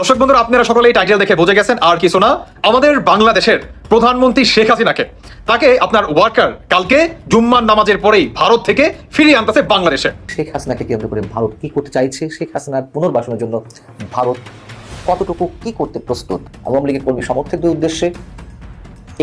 দর্শক বন্ধুরা, আপনারা সকলে এই টাইটেল দেখে বুঝে গেছেন, আর কিছু না, আমাদের বাংলাদেশের প্রধানমন্ত্রী শেখ হাসিনাকে। তাকে আপনার ওয়ার্কার কালকে জুম্মার নামাজের পরেই ভারত থেকে ফিরিয়ে আনতেছে বাংলাদেশে। শেখ হাসিনাকে কেন্দ্র করে ভারত কি করতে চাইছে? শেখ হাসিনার পুনর্বাসনের জন্য ভারত কতটুকু কি করতে প্রস্তুত? আওয়ামী লীগের কর্মী সমর্থকদের উদ্দেশ্যে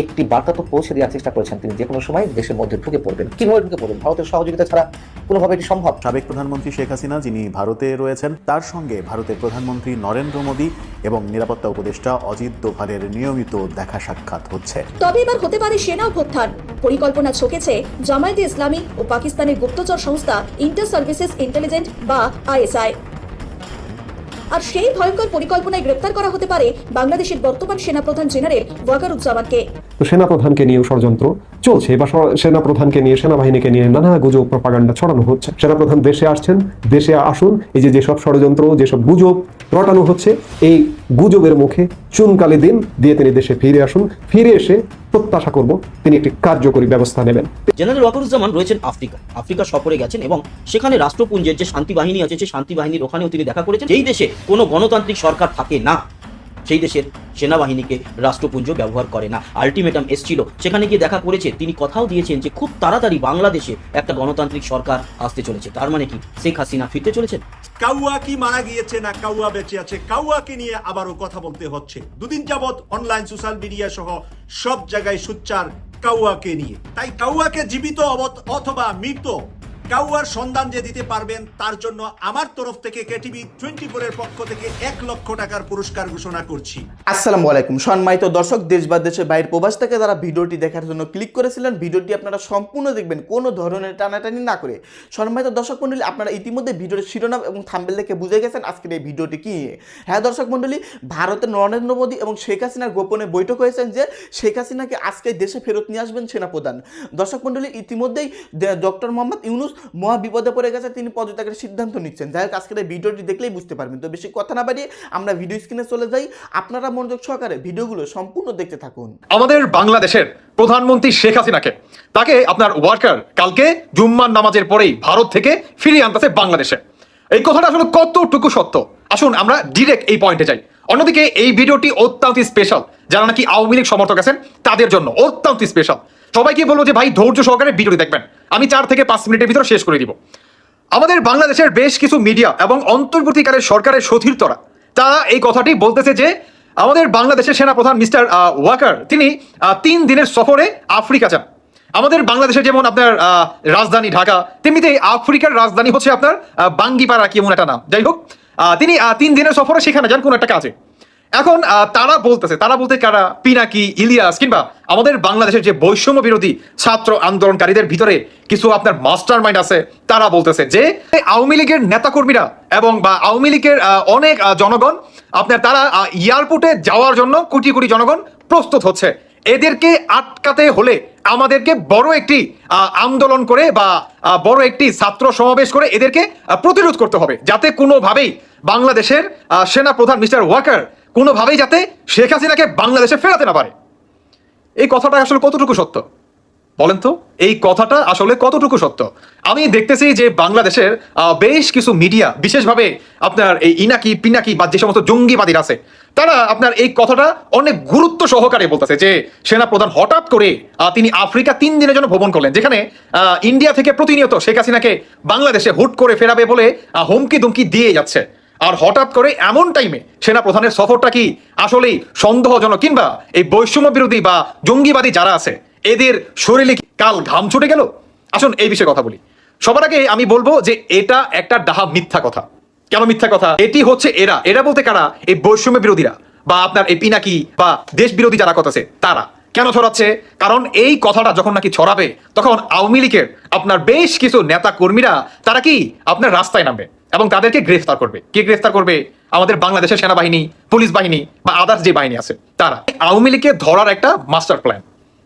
একটি বার্তা তো পৌঁছে দেওয়ার চেষ্টা করেছেন তিনি। যে কোনো সময় দেশের মধ্যে ঢুকে পড়বেন। কীভাবে ঢুকে পড়বেন? ভারতের সহযোগিতা ছাড়া কোনোভাবে এটি সম্ভব? সাবেক প্রধানমন্ত্রী শেখ হাসিনা, যিনি ভারতে রয়েছেন, তার সঙ্গে ভারতের প্রধানমন্ত্রী নরেন্দ্র মোদী এবং নিরাপত্তা উপদেষ্টা অজিত দোভালের নিয়মিত দেখা সাক্ষাৎ হচ্ছে। তবে এবার হতে পারে সেনা অভ্যুত্থান। পরিকল্পনা ছকেছে জামায়াতে ইসলামী ও পাকিস্তানের গুপ্তচর সংস্থা ইন্টার সার্ভিসেস ইন্টেলিজেন্ট বা আইএসআই। আর সেই ভয়ঙ্কর পরিকল্পনায় গ্রেপ্তার করা হতে পারে বাংলাদেশের বর্তমান সেনাপ্রধান জেনারেল ওয়াকারুজ্জামানকে। সেনাপ্রধানকে নিয়েও ষড়যন্ত্র চলছে। বা সেনাপ্রধানকে নিয়ে, সেনাবাহিনীকে নিয়ে নানা গুজব, প্রপাগান্ডা ছড়ানো হচ্ছে। সেনাপ্রধান দেশে আসছেন, দেশে আসুন, এই যে যেসব ষড়যন্ত্র, যেসব গুজব রটানো হচ্ছে, এই গুজবের মুখে চুনকালি দিন দিয়ে তিনি দেশে ফিরে আসুন। ফিরে এসে প্রত্যাশা করব তিনি একটি কার্যকরী ব্যবস্থা নেবেন। জেনারেল ওয়াকারুজ্জামান রয়েছেন আফ্রিকা আফ্রিকা সফরে গেছেন এবং সেখানে রাষ্ট্রপুঞ্জের যে শান্তি বাহিনী আছে, সেই শান্তি বাহিনীর ওখানেও তিনি দেখা করেছেন। যেই দেশে কোনো গণতান্ত্রিক সরকার থাকে না সেই দেশের সেনাবাহিনীকে রাষ্ট্রপুঞ্জ ব্যবহার করে না। আলটিমেটাম এসছিল। সেখানে গিয়ে দেখা করেছে, তিনি কথাও দিয়েছেন যে খুব তাড়াতাড়ি বাংলাদেশে একটা গণতান্ত্রিক সরকার আসতে চলেছে। তার মানে কি, শেখ হাসিনা ফিরতে চলেছেন? কাউয়া কি মারা গিয়েছে না কাউয়া বেঁচে আছে? কাউয়াকে নিয়ে আবারও কথা বলতে হচ্ছে। দুদিন যাবৎ অনলাইন সোশ্যাল মিডিয়া সহ সব জায়গায় সুচ্চার কাউয়াকে নিয়ে। তাই কাউয়াকে জীবিত অথবা মৃত কাউয়ার সন্ধান যে দিতে পারবেন, তার জন্য আমার তরফ থেকে কেটিভি টোয়েন্টি এর পক্ষ থেকে এক লক্ষ টাকার পুরস্কার ঘোষণা করছি। আসসালামু আলাইকুম। সম্মানিত দর্শক, দেশ বা দেশের বাইরের প্রবাস থেকে যারা ভিডিওটি দেখার জন্য ক্লিক করেছিলেন, ভিডিওটি আপনারা সম্পূর্ণ দেখবেন, কোনো ধরনের টানাটানি না করে। সম্মানিত দর্শক মণ্ডলী, আপনারা ইতিমধ্যে ভিডিওর শিরোনাম এবং থাম্বেল দেখে বুঝে গেছেন আজকের এই ভিডিওটি কি। হ্যাঁ দর্শক মণ্ডলী, ভারতের নরেন্দ্র মোদী এবং শেখ হাসিনার গোপনে বৈঠক হয়েছেন যে, শেখ হাসিনাকে আজকে দেশে ফেরত নিয়ে আসবেন সেনাপ্রধান। দর্শক মণ্ডলী, ইতিমধ্যেই ডক্টর মোহাম্মদ ইউনুস মহা বিপদে পড়ে গেছে, তিনি পদত্যাগের সিদ্ধান্ত নিচ্ছেন। যাই হোক, আজকের ভিডিওটি দেখলেই বুঝতে পারবেন। তো বেশি কথা না বাড়িয়ে আমরা ভিডিও স্ক্রিনে চলে যাই। আপনারা মনোযোগ সহকারে ভিডিওগুলো সম্পূর্ণ দেখতে থাকুন। আমাদের বাংলাদেশের প্রধানমন্ত্রী শেখ হাসিনাকে, তাকে আপনার ওয়ার্কার কালকে জুম্মার নামাজের পরেই ভারত থেকে ফিরিয়ে আনতেছে বাংলাদেশে। এই কথাটা আসলে কতটুকু সত্য? আসুন, আমরা ডিরেক্ট এই পয়েন্টে যাই। অন্যদিকে এই ভিডিওটি অত্যন্ত স্পেশাল যারা নাকি আওয়ামী লীগ সমর্থক আছেন, তাদের জন্য অত্যন্ত স্পেশাল সবাইকে বলব যে ভাই ধৈর্য সহকারে ভিডিওটি দেখবেন। আমি চার থেকে পাঁচ মিনিটের ভিতরে শেষ করে দিব। আমাদের বাংলাদেশের বেশ কিছু মিডিয়া এবং অন্তর্বর্তীকালের সরকারের সতীর্থরা, তারা এই কথাটি বলতেছে যে, আমাদের বাংলাদেশের সেনাপ্রধান মিস্টার ওয়াকার, তিনি তিন দিনের সফরে আফ্রিকা যান। আমাদের বাংলাদেশের যেমন আপনার রাজধানী ঢাকা তেমনিতে আফ্রিকার রাজধানী হচ্ছে আপনার বাঙ্গিপাড়া কি এমন একটা নাম। যাই হোক তিনি তিন দিনের সফরে সেখানে যান, কোনো একটা কাজে। এখন তারা বলতেছে, তারা বলতে কারা? পিনাকি, ইলিয়াস, কিংবা আমাদের বাংলাদেশের যে বৈষম্য বিরোধী ছাত্র আন্দোলনকারীদের ভিতরে কিছু আপনার মাস্টার মাইন্ড আছে, তারা বলতেছে যে আওয়ামী লীগের নেতাকর্মীরা এবং বা আওয়ামী লীগের অনেক জনগণ, আপনার তারা এয়ারপোর্টে যাওয়ার জন্য কোটি কোটি জনগণ প্রস্তুত হচ্ছে। এদেরকে আটকাতে হলে আমাদেরকে বড় একটি আন্দোলন করে বা বড় একটি ছাত্র সমাবেশ করে এদেরকে প্রতিরোধ করতে হবে। যাতে কোনোভাবেই বাংলাদেশের সেনা প্রধান মিস্টার ওয়াকার কোনোভাবেই যাতে শেখ হাসিনাকে বাংলাদেশে ফেরাতে না পারে। এই কথাটা আসলে কতটুকু সত্য? বলেন তো, এই কথাটা আসলে কতটুকু সত্য? আমি দেখতেছি যে বাংলাদেশের বেশ কিছু মিডিয়া, বিশেষভাবে আপনার এই ইনাকি, পিনাকি বা যে সমস্ত জঙ্গিবাদীর আছে, তারা আপনার এই কথাটা অনেক গুরুত্ব সহকারে বলতেছে যে সেনা প্রধান হঠাৎ করে তিনি আফ্রিকা তিন দিনের জন্য ভ্রমণ করলেন, যেখানে ইন্ডিয়া থেকে প্রতিনিয়ত শেখ হাসিনাকে বাংলাদেশে হুট করে ফেরাবে বলে হুমকি দুমকি দিয়ে যাচ্ছে। আর হঠাৎ করে এমন টাইমে সেনা প্রধানের সফরটা কি আসলেই সন্দেহজনক? কিংবা এই বৈষম্য বিরোধী বা জঙ্গিবাদী যারা আছে, এদের শরীরে কাল ঘাম ছুটে গেল? আসুন এই বিষয়ে কথা বলি। সবার আগে আমি বলব যে এটা একটা ডাহা মিথ্যা কথা। কেন মিথ্যা কথা? এটি হচ্ছে এরা। এরা বলতে কারা? এই বৈষম্য বিরোধীরা। বা আপনার এই পিনাকি বা দেশ বিরোধী যারা কথা আছে তারা। কেন ছড়াচ্ছে? কারণ এই কথাটা যখন নাকি ছড়াবে, তখন আওয়ামী লীগের আপনার বেশ কিছু নেতা কর্মীরা তারা কি আপনার রাস্তায় নামবে? এবং তাদেরকে গ্রেফতার করবে। কে গ্রেফতার করবে? আমাদের বাংলাদেশের সেনাবাহিনী, পুলিশ বাহিনী বা আদার্স যে বাহিনী আছে, তারা। আওয়ামী লীগকে ধরার একটা মাস্টার প্ল্যান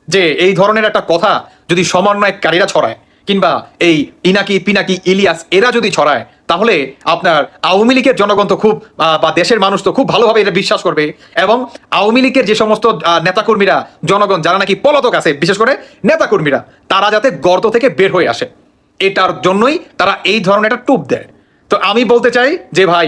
যে এই ধরনের একটা কথা যদি সমন্বয়কারীরা ছড়ায়, কিংবা এই ইনাকি পিনাকি, ইলিয়াস, এরা যদি ছড়ায়, তাহলে আপনার আওয়ামী লীগের জনগণ তো খুব বা দেশের মানুষ তো খুব ভালোভাবে এটা বিশ্বাস করবে এবং আওয়ামী লীগের যে সমস্ত নেতাকর্মীরা, জনগণ যারা নাকি পলাতক আছে, বিশেষ করে নেতাকর্মীরা, তারা যাতে গর্ত থেকে বের হয়ে আসে। এটার জন্যই তারা এই ধরনের একটা টুপ দেয়। তো আমি বলতে চাই যে ভাই,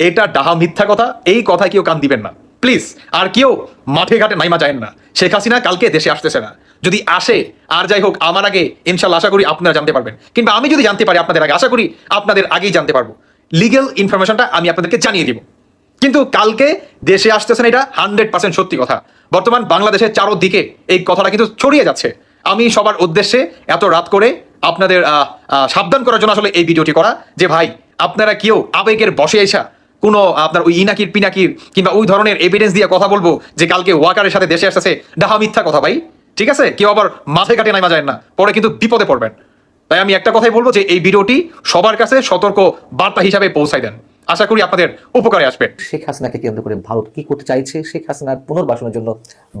এটা ডাহা মিথ্যা কথা, এই কথায় কেউ কান দিবেন না। প্লিজ, আর কেউ মাঠে ঘাটে নাইমা যায় না। শেখ হাসিনা কালকে দেশে আসতেছে না। যদি আসে, আর যাই হোক, আমার আগে ইনশাল্লাহ আশা করি আপনারা জানতে পারবেন। কিংবা আমি যদি জানতে পারি আপনাদের আগে, আশা করি আপনাদের আগেই জানতে পারব। লিগেল ইনফরমেশনটা আমি আপনাদেরকে জানিয়ে দিব। কিন্তু কালকে দেশে আসতেছেন এটা হান্ড্রেড পার্সেন্ট সত্যি কথা। বর্তমান বাংলাদেশের চারোদিকে এই কথাটা কিন্তু ছড়িয়ে যাচ্ছে। আমি সবার উদ্দেশ্যে এত রাত করে আপনাদের সাবধান করার জন্য আসলে এই ভিডিওটি করা যে ভাই আপনারা কেউ আবেগের বসে এসা কোনো আপনার ওই ইনাকির পিনাকির কিংবা ওই ধরনের এভিডেন্স দিয়ে কথা বলব যে কালকে ওয়াকারের সাথে দেশে আসতেছে, ডাহা মিথ্যা কথা ভাই। ঠিক আছে? কেউ আবার মাথায় কাটে নাইমা যায় না। পরে কিন্তু বিপদে পড়বেন। তাই আমি একটা কথাই বলব যে এই ভিডিওটি সবার কাছে সতর্ক বার্তা হিসাবে পৌঁছাই দেন। আশা করি আপনাদের উপকারে আসবে। শেখ হাসিনাকে কেন্দ্র করে ভারত কি করতে চাইছে? শেখ হাসিনার পুনর্বাসনের জন্য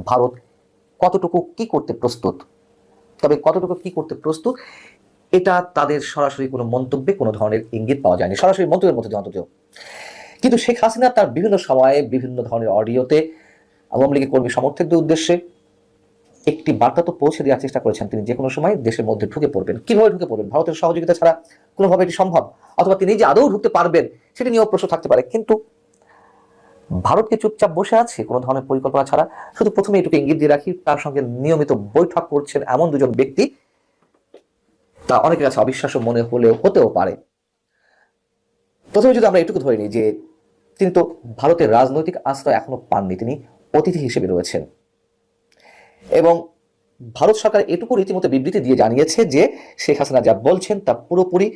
ভারত কতটুকু কি করতে প্রস্তুত? তবে কতটুকু কি করতে প্রস্তুত? এটা তাদের সরাসরি কোনো মন্তব্যে কোনো ধরনের ইঙ্গিত পাওয়া যায়নি। সরাসরি মন্তব্যের মধ্যে অন্তত। কিন্তু শেখ হাসিনা তার বিভিন্ন সময়ে বিভিন্ন ধরনের অডিওতে আওয়ামী লীগের কর্মী সমর্থকদের উদ্দেশ্যে একটি বার্তা তো পৌঁছে দেওয়ার চেষ্টা করেছেন। তিনি যে কোনো সময় দেশের মধ্যে ঢুকে পড়বেন। কীভাবে ঢুকে পড়বেন? ভারতের সহযোগিতা ছাড়া কোনোভাবে এটি সম্ভব? অথবা তিনি যে আদৌ ঢুকতে পারবেন, সেটা নিয়েও প্রশ্ন থাকতে পারে। কিন্তু ভারতকে চুপচাপ বসে আছে কোনো ধরনের পরিকল্পনা ছাড়া? শুধু প্রথমে এটুকু ইঙ্গিত দিয়ে রাখি, তার সঙ্গে নিয়মিত বৈঠক করছেন এমন দুজন ব্যক্তি তা অনেকের কাছে অবিশ্বাস্য মনে হলেও হতেও পারে। প্রথমে যদি আমরা এটুকু ধরে নিই যে, তিনি তো ভারতের রাজনৈতিক আশ্রয় এখনও পাননি, তিনি অতিথি হিসেবে রয়েছেন। এবং ভারত সরকার এটুকু রীতিমতো বিবৃতি দিয়ে জানিয়েছে যে, শেখ হাসিনা যা বলছেন তা পুরোপুরি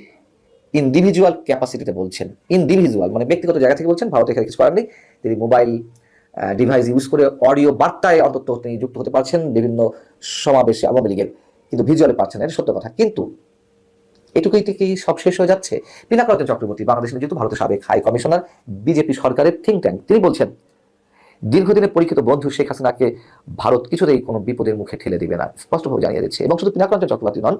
ইন্ডিভিজুয়াল ক্যাপাসিটিতে বলছেন। ইন্ডিভিজুয়াল মানে ব্যক্তিগত জায়গা থেকে বলছেন, ভারত এখানে কিছু করার নেই। তিনি মোবাইল ডিভাইস ইউজ করে অডিও বার্তায় অন্তত তিনি যুক্ত হতে পারছেন বিভিন্ন সমাবেশে আওয়ামী লীগের। কিন্তু ভিজুয়ালে পাচ্ছেন না, এটা সত্য কথা। কিন্তু এটুকুই থেকে সব শেষ হয়ে যাচ্ছে? পিনাকরঞ্জন চক্রবর্তী বাংলাদেশের যেহেতু ভারতের সাবেক হাই কমিশনার বিজেপি সরকারের থিঙ্ক ট্যাঙ্ক তিনি বলছেন দীর্ঘদিনের পরীক্ষিত বন্ধু শেখ হাসিনাকে ভারত কিছুতেই কোনো বিপদের মুখে ঠেলে দিবে না স্পষ্টভাবে জানিয়ে দিচ্ছে। এবং শুধু পিনাকরঞ্জন চক্রবর্তী নন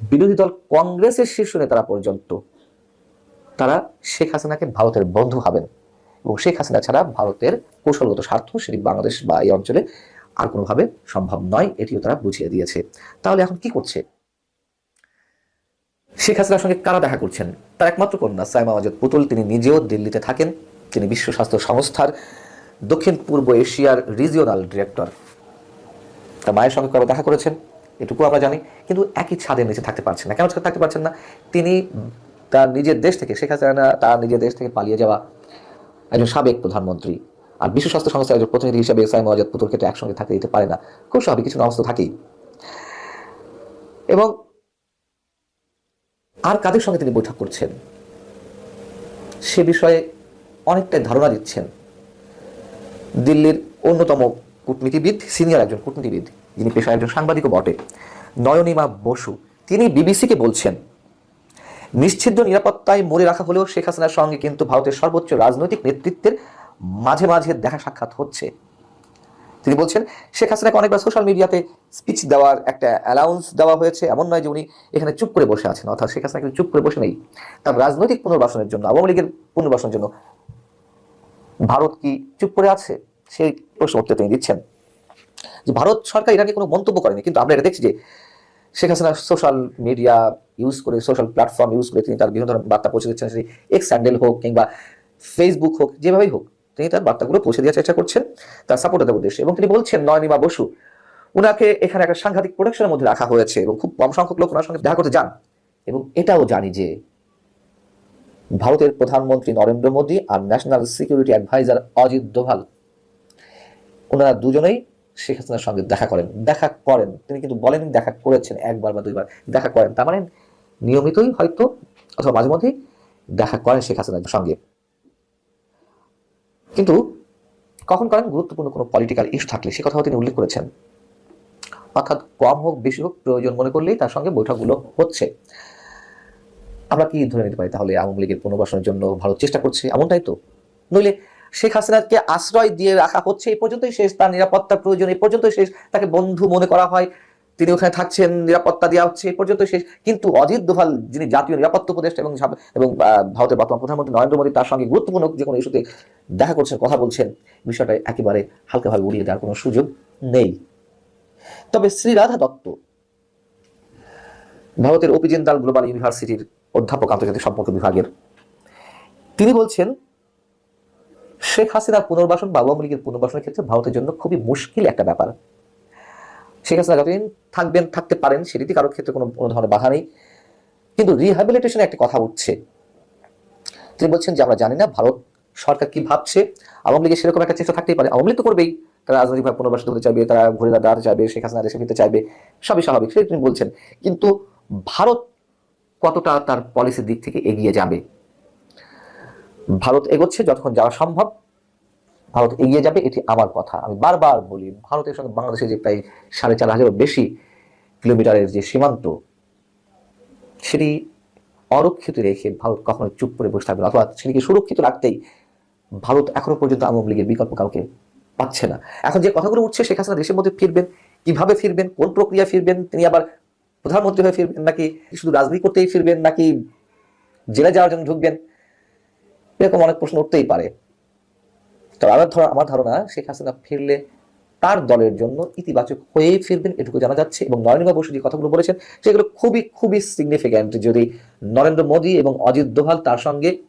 বিরোধী দল কংগ্রেসের শীর্ষ নেতারা পর্যন্ত তারা শেখ হাসিনাকে ভারতের বন্ধু ভাবেন। এবং শেখ হাসিনা ছাড়া ভারতের কৌশলগত স্বার্থ সেটি বাংলাদেশ বা এই অঞ্চলে আর কোনোভাবে সম্ভব নয়, এটিও তারা বুঝিয়ে দিয়েছে। তাহলে এখন কি করছে? শেখ হাসিনার সঙ্গে কারা দেখা করছেন? তার একমাত্র কন্যা সাইমা ওয়াজেদ পুতুল, তিনি নিজেও দিল্লিতে থাকেন। তিনি বিশ্ব স্বাস্থ্য সংস্থার দক্ষিণ পূর্ব এশিয়ার রিজিওনাল ডিরেক্টর। তার মায়ের সঙ্গে কবে দেখা করেছেন? এটুকু আমরা জানি, কিন্তু একই ছাদের নিচে থাকতে পারছেন না। কেন থাকতে পারছেন না? তিনি তার নিজের দেশ থেকে শেখ হাসিনা, তার নিজের দেশ থেকে পালিয়ে যাওয়া একজন সাবেক প্রধানমন্ত্রী। আর বিশ্ব স্বাস্থ্য সংস্থার একজন প্রতিনিধি হিসেবে সাইম আজাদ পুতুলকে তো একসঙ্গে থাকতে দিতে পারে না। খুব স্বাভাবিক, কিছু অবস্থা থাকেই। এবং আর কাদের সঙ্গে তিনি বৈঠক করছেন? সে বিষয়ে অনেকটাই ধারণা দিচ্ছেন দিল্লির অন্যতম কূটনীতিবিদ, সিনিয়র একজন কূটনীতিবিদ, যিনি পেশায় একজন সাংবাদিকও বটে, নয়নিমা বসু। তিনি বিবিসিকে বলছেন নিশ্চিদ্র নিরাপত্তায় মরে রাখা হলেও শেখ হাসিনার সঙ্গে কিন্তু ভারতের সর্বোচ্চ রাজনৈতিক নেতৃত্বের মাঝে মাঝে দেখা সাক্ষাৎ হচ্ছে। তিনি বলছেন, শেখ হাসিনাকে অনেকবার সোশ্যাল মিডিয়াতে স্পিচ দেওয়ার একটা অ্যালাউন্স দেওয়া হয়েছে। এমন নয় যে উনি এখানে চুপ করে বসে আছেন, অর্থাৎ শেখ হাসিনা কিন্তু চুপ করে বসে নেই। তার রাজনৈতিক পুনর্বাসনের জন্য, আওয়ামী লীগের পুনর্বাসনের জন্য ভারত কি চুপ করে আছে? সেই প্রশ্ন উত্তর তিনি দিচ্ছেন। যে ভারত সরকার এটা কোনো মন্তব্য করেনি, কিন্তু আমরা এটা দেখছি যে Sheikh Hasina social media use করে সোশ্যাল প্ল্যাটফর্ম ইউজ করে তিনি তার বিভিন্ন ধরনের বার্তা পৌঁছে দিচ্ছেন, সেটি এক্স স্যান্ডেল হোক কিংবা ফেসবুক হোক, যেভাবেই হোক। তিনি তার বার্তাগুলো পৌঁছে দেওয়ার চেষ্টা করছেন, তার সাপোর্টারদের উদ্দেশ্যে। এবং তিনি বলছেন, নয়নিমা বসু, উনাকে এখানে একটা সাংঘাতিক প্রোডাকশনের মধ্যে রাখা হয়েছে এবং খুব কম সংখ্যক লোক ওনার সঙ্গে দেখা করতে যান। এবং এটাও জানি যে ভারতের প্রধানমন্ত্রী নরেন্দ্র মোদী আর national security adviser Ajit Doval, ওনারা দুজনেই শেখ হাসিনার সঙ্গে দেখা করেন। দেখা করেন। তিনি কিন্তু বলেন দেখা করেছেন একবার বা দুইবার। দেখা করেন। তার মানে নিয়মিতই হয়তো, অথবা মাঝে মধ্যেই দেখা করেন শেখ হাসিনার সঙ্গে। কিন্তু কখন করেন গুরুত্বপূর্ণ কোনো পলিটিক্যাল ইস্যু থাকলে? সে কথাও তিনি উল্লেখ করেছেন। অর্থাৎ কম হোক, বেশি হোক, প্রয়োজন মনে করলেই তার সঙ্গে বৈঠকগুলো হচ্ছে। আমরা কি ধরে নিতে পারি তাহলে আওয়ামী লীগের পুনর্বাসনের জন্য ভারত চেষ্টা করছে? এমনটাই তো। নইলে শেখ হাসিনাকে আশ্রয় দিয়ে রাখা হচ্ছে, এই পর্যন্তই শেষ। তার নিরাপত্তার প্রয়োজন, এই পর্যন্তই শেষ। তাকে বন্ধু মনে করা হয়। তিনি ওখানে থাকছেন, নিরাপত্তা দেওয়া হচ্ছে এই পর্যন্ত শেষ। কিন্তু অজিত দোভাল, যিনি জাতীয় নিরাপত্তা উপদেষ্টা এবং এবং ভারতের বর্তমান প্রধানমন্ত্রী নরেন্দ্র মোদী, তার সঙ্গে গুরুত্বপূর্ণ যে কোনো ইস্যুতে দেখা করছেন, কথা বলছেন, বিষয়টা একেবারে হালকাভাবে উড়িয়ে দেওয়ার কোনো সুযোগ নেই। তবে শ্রীরাধা দত্ত, ভারতের ওপিজেন্দাল গ্লোবাল ইউনিভার্সিটির অধ্যাপক আন্তর্জাতিক সম্পর্ক বিভাগের, তিনি বলছেন, শেখ হাসিনার পুনর্বাসন বা আওয়ামী লীগের পুনর্বাসনের ক্ষেত্রে ভারতের জন্য খুবই মুশকিল একটা ব্যাপার। শেখ হাসিনা যতদিন থাকবেন, থাকতে পারেন সেটিতে কারোর ক্ষেত্রে কোনো কোনো ধরনের বাধা নেই। কিন্তু রিহ্যাবিলিটেশনে একটা কথা উঠছে। তিনি বলছেন যে, আমরা জানি না ভারত সরকার কি ভাবছে। আওয়ামী লীগের সেরকম একটা চেষ্টা থাকতেই পারে। আওয়ামী লীগ তো করবেই। তারা রাজনৈতিকভাবে পুনর্বাসিত হতে চাইবে, তারা ঘুরে দাঁড়াতে চাইবে, শেখ হাসিনা দেশে ফিরতে চাইবে, সবই স্বাভাবিক সেটা তিনি বলছেন। কিন্তু ভারত কতটা তার পলিসির দিক থেকে এগিয়ে যাবে? ভারত এগোচ্ছে যতক্ষণ যাওয়া সম্ভব। ভারত এগিয়ে যাবে, এটি আমার কথা। আমি বারবার বলি, ভারতের সঙ্গে বাংলাদেশের যে প্রায় সাড়ে চার হাজারের বেশি কিলোমিটারের যে সীমান্ত, সেটি অরক্ষিত রেখে ভারত কখনো চুপ করে বসে থাকবে অথবা সেটিকে সুরক্ষিত রাখতেই ভারত এখনও পর্যন্ত আওয়ামী লীগের বিকল্প কাউকে পাচ্ছে না। এখন যে কথাগুলো উঠছে, শেখ হাসিনা দেশের মধ্যে ফিরবেন, কীভাবে ফিরবেন, কোন প্রক্রিয়া ফিরবেন, তিনি আবার প্রধানমন্ত্রী হয়ে ফিরবেন নাকি শুধু রাজনীতি করতেই ফিরবেন নাকি জেলে যাওয়ার জন্য ঢুকবেন, এরকম অনেক প্রশ্ন উঠতেই পারে। তবে আমার আমার ধারণা শেখ হাসিনা ফিরলে তার দলের জন্য ইতিবাচক হয়েই ফিরবেন, এটুকু জানা যাচ্ছে। এবং নরেন্দ্র বসু যে কথাগুলো বলেছেন, সেগুলো খুবই খুবই সিগনিফিক্যান্ট যদি নরেন্দ্র মোদী এবং অজিত দোভাল তার সঙ্গে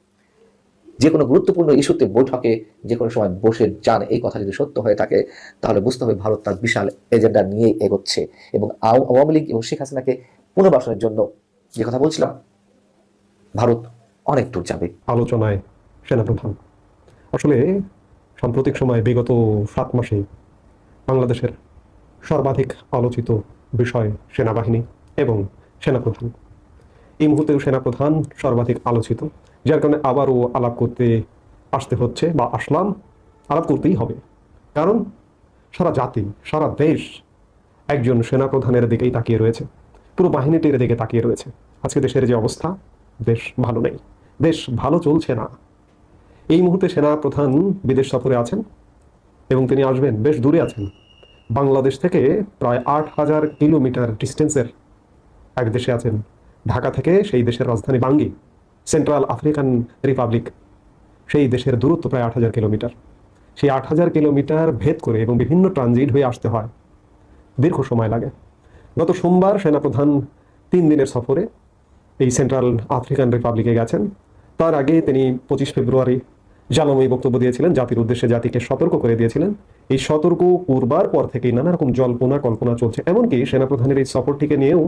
যে কোনো গুরুত্বপূর্ণ ইস্যুতে বৈঠকে যে কোনো সময় বসে যান, এই কথা যদি সত্য হয়ে থাকে, তাহলে বুঝতে হবে ভারত তার বিশাল এজেন্ডা নিয়ে এগোচ্ছে। এবং আও- আওয়ামী লীগ এবং শেখ হাসিনাকে পুনর্বাসনের জন্য যে কথা বলছিলাম, ভারত অনেক দূর যাবে। আলোচনায় সেনাপ্রধান। আসলে সাম্প্রতিক সময়ে বিগত সাত মাসে বাংলাদেশের সর্বাধিক আলোচিত বিষয় সেনাবাহিনী এবং সেনাপ্রধান। এই মুহূর্তেও সেনাপ্রধান সর্বাধিক আলোচিত, যার কারণে আবারও আলাপ করতে আসতে হচ্ছে বা আসলাম, আলাপ করতেই হবে। কারণ সারা জাতি, সারা দেশ একজন সেনাপ্রধানের দিকেই তাকিয়ে রয়েছে, পুরো বাহিনীটির দিকে তাকিয়ে রয়েছে। আজকে দেশের যে অবস্থা, দেশ ভালো নেই, দেশ ভালো চলছে না। এই মুহূর্তে সেনা প্রধান বিদেশ সফরে আছেন এবং তিনি আসবেন, বেশ দূরে আছেন। বাংলাদেশ থেকে প্রায় আট হাজার কিলোমিটার ডিস্টেন্সের এক দেশে আছেন। ঢাকা থেকে সেই দেশের রাজধানী বাঙ্গি, সেন্ট্রাল আফ্রিকান রিপাবলিক, সেই দেশের দূরত্ব প্রায় আট হাজার কিলোমিটার। সেই আট হাজার কিলোমিটার ভেদ করে এবং বিভিন্ন ট্রানজিট হয়ে আসতে হয়। দীর্ঘ সময় লাগে। গত সোমবার সেনাপ্রধান তিন দিনের সফরে এই সেন্ট্রাল আফ্রিকান রিপাবলিকে গেছেন। তার আগে তিনি পঁচিশ ফেব্রুয়ারি জ্বালাময়ী বক্তব্য দিয়েছিলেন, জাতির উদ্দেশ্যে জাতিকে সতর্ক করে দিয়েছিলেন। এই সতর্ক করবার পর থেকেই নানা রকম জল্পনা, কল্পনা চলছে। এমনকি সেনাপ্রধানের এই সফরটিকে নিয়েও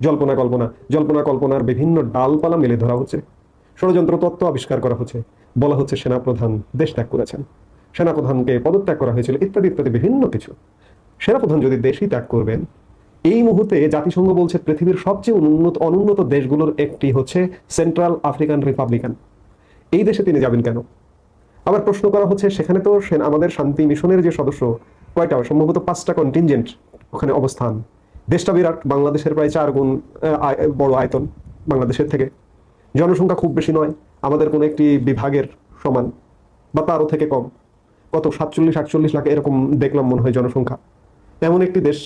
জল্পনা, কল্পনা, জল্পনা, কল্পনার বিভিন্ন ডালপালা মেলে ধরা হচ্ছে। ষড়যন্ত্র তত্ত্ব আবিষ্কার করা হচ্ছে। বলা হচ্ছে সেনাপ্রধান দেশ ত্যাগ করেছেন। সেনাপ্রধানকে পদত্যাগ করা হয়েছিল ইত্যাদি ইত্যাদি বিভিন্ন কিছু। সেনাপ্রধান যদি দেশই ত্যাগ করবেন এই মুহূর্তে জাতিসংঘ বলছে পৃথিবীর সবচেয়ে উন্নত, অনুন্নত দেশগুলোর একটি হচ্ছে সেন্ট্রাল আফ্রিকান রিপাবলিকান এই দেশে তিনি যাবেন কেন? আবার প্রশ্ন করা হচ্ছে, সেখানে তো আমাদের শান্তি মিশনের যে সদস্য, কয়টা? সম্ভবত পাঁচটা কন্টিনজেন্ট ওখানে অবস্থান। দেশটা বিরাট, বাংলাদেশের প্রায় চার গুণ বড় আয়তন বাংলাদেশের থেকে। জনসংখ্যা খুব বেশি নয়, আমাদের কোনো একটি বিভাগের সমান, বা তারও থেকে কম। কত? সাতচল্লিশ, আটচল্লিশ লাখ, এরকম দেখলাম মনে হয় জনসংখ্যা। এমন একটি দেশ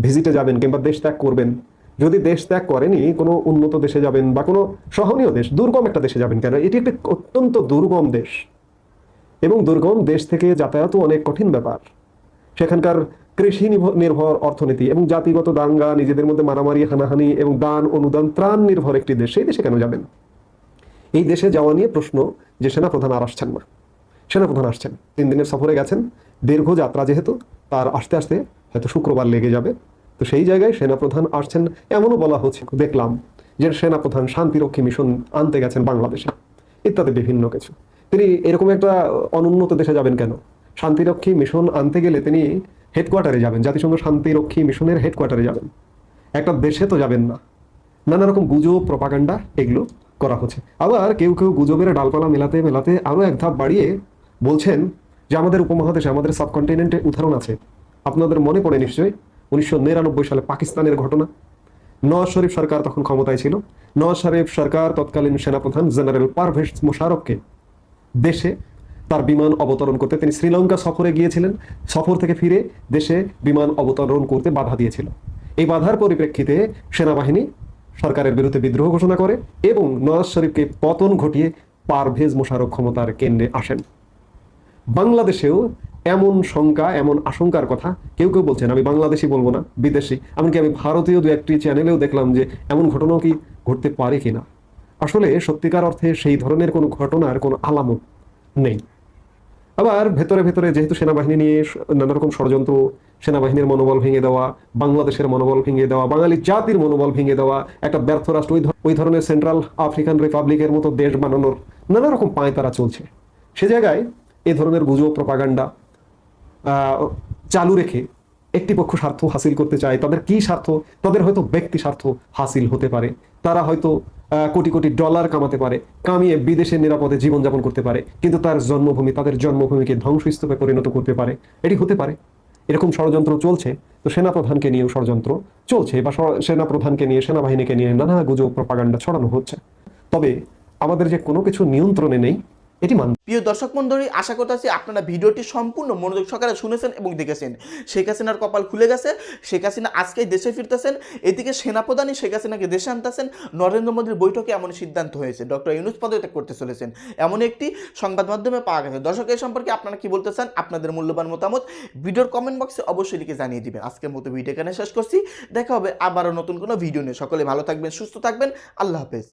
ভিজিটে যাবেন কিংবা দেশ ত্যাগ করবেন। যদি দেশ ত্যাগ করেনি, কোনো উন্নত দেশে যাবেন বা কোনো সহনীয় দেশ, দুর্গম একটা দেশে যাবেন কেন? এটি একটি অত্যন্ত দুর্গম দেশ। এবং দুর্গম দেশ থেকে যাতায়াতও অনেক কঠিন ব্যাপার। সেখানকার কৃষি নির্ভর অর্থনীতি এবং জাতিগত দাঙ্গা, নিজেদের মধ্যে মারামারি, হানাহানি এবং দান, অনুদান, ত্রাণ নির্ভর একটি দেশ, সেই দেশে কেন যাবেন? এই দেশে যাওয়া নিয়ে প্রশ্ন যে সেনাপ্রধান আর আসছেন না। সেনাপ্রধান আসছেন। তিন দিনের সফরে গেছেন। দীর্ঘ যাত্রা যেহেতু, তার আসতে আসতে হয়তো শুক্রবার লেগে যাবে। তো সেই জায়গায় সেনাপ্রধান আসছেন, এমনও বলা হচ্ছে, দেখলাম যে সেনাপ্রধান শান্তিরক্ষী মিশন আনতে গেছেন বাংলাদেশে, ইত্যাদি বিভিন্ন কিছু। তিনি এরকম একটা অনুন্নত দেশে যাবেন কেন? শান্তিরক্ষী মিশন আনতে গেলে তিনি হেডকোয়ার্টারে যাবেন, জাতিসংঘ শান্তিরক্ষী মিশনের হেডকোয়ার্টারে যাবেন। একটা দেশে তো যাবেন না। নানা রকম গুজব প্রপাগান্ডা এগুলো করা হচ্ছে। আবার কেউ কেউ গুজবের ডালপালা মেলাতে মেলাতে আরও এক ধাপ বাড়িয়ে বলছেন যে আমাদের উপমহাদেশে, আমাদের সাবকন্টিনেন্টে উদাহরণ আছে। আপনাদের মনে পড়ে নিশ্চয়ই, উনিশশো নিরানব্বই সালে পাকিস্তানের ঘটনা। নওয়াজ শরীফ সরকার তখন ক্ষমতায় ছিল। নওয়াজ শরীফ সরকার তৎকালীন সেনাপ্রধান জেনারেল পারভেজ মোশারফকে দেশে তার বিমান অবতরণ করতে তিনি শ্রীলঙ্কা সফরে গিয়েছিলেন। সফর থেকে ফিরে দেশে বিমান অবতরণ করতে বাধা দিয়েছিল। এই বাধার পরিপ্রেক্ষিতে সেনাবাহিনী সরকারের বিরুদ্ধে বিদ্রোহ ঘোষণা করে এবং নওয়াজ শরীফকে পতন ঘটিয়ে পারভেজ মোশারফ ক্ষমতার কেন্দ্রে আসেন। বাংলাদেশেও এমন শঙ্কা, এমন আশঙ্কার কথা কেউ কেউ বলছেন। আমি বাংলাদেশি বলব না, বিদেশি। এমনকি আমি ভারতীয় দু একটি চ্যানেলেও দেখলাম যে এমন ঘটনাও কি ঘটতে পারে কিনা আসলে সত্যিকার অর্থে সেই ধরনের কোনো ঘটনার কোনো আলামত নেই। আবার ভেতরে ভেতরে যেহেতু সেনাবাহিনী নিয়ে নানা রকম ষড়যন্ত্র, সেনাবাহিনীর মনোবল ভেঙে দেওয়া, বাংলাদেশের মনোবল ভেঙে দেওয়া, বাঙালি জাতির মনোবল ভেঙে দেওয়া, একটা ব্যর্থ রাষ্ট্র, ওই ওই ধরনের সেন্ট্রাল আফ্রিকান রিপাবলিকের মতো দেশ বানানোর নানা রকম পায় তারা চলছে। সে জায়গায় এ ধরনের গুজব প্রপাগান্ডা চালু রেখে একটি পক্ষ স্বার্থ হাসিল করতে চায়, তাদের কি স্বার্থ? তাদের হয়তো ব্যক্তি স্বার্থ হাসিল হতে পারে। তারা হয়তো কোটি কোটি ডলার কামাতে পারে, কামিয়ে বিদেশে নিরাপদে জীবনযাপন করতে পারে, কিন্তু তার জন্মভূমি, তাদের জন্মভূমিকে ধ্বংসস্তূপে পরিণত করতে পারে। এটি হতে পারে। এরকম ষড়যন্ত্র চলছে, তো সেনাপ্রধানকে নিয়েও ষড়যন্ত্র চলছে, বা সেনাপ্রধানকে নিয়ে, সেনাবাহিনীকে নিয়ে নানা গুজব প্রপাগান্ডা ছড়ানো হচ্ছে। তবে আমাদের যে কোনো কিছু নিয়ন্ত্রণে নেই এটি মান প্রিয় দর্শক মন্ডলী, আশা করতেছি আপনারা ভিডিওটি সম্পূর্ণ মনোযোগ সহকারে শুনেছেন এবং দেখেছেন। শেখ হাসিনার কপাল খুলে গেছে, শেখ হাসিনা আজকেই দেশে ফিরতেছেন, এদিকে সেনাপ্রধানই শেখ হাসিনাকে দেশে আনতেছেন। নরেন্দ্র মোদীর বৈঠকে এমন সিদ্ধান্ত হয়েছে, ডক্টর ইউনুস পদত্যাগ করতে চলেছেন। এমন একটি সংবাদ মাধ্যমে পাওয়া গেছে। দর্শক, এই সম্পর্কে আপনারা কি বলতে চান, আপনাদের মূল্যবান মতামত ভিডিওর কমেন্ট বক্সে অবশ্যই লিখে জানিয়ে দিবেন। আজকের মতো ভিডিও এখানে শেষ করছি। দেখা হবে আবারও নতুন কোনো ভিডিও নিয়ে। সকলে ভালো থাকবেন, সুস্থ থাকবেন। আল্লাহ হাফেজ।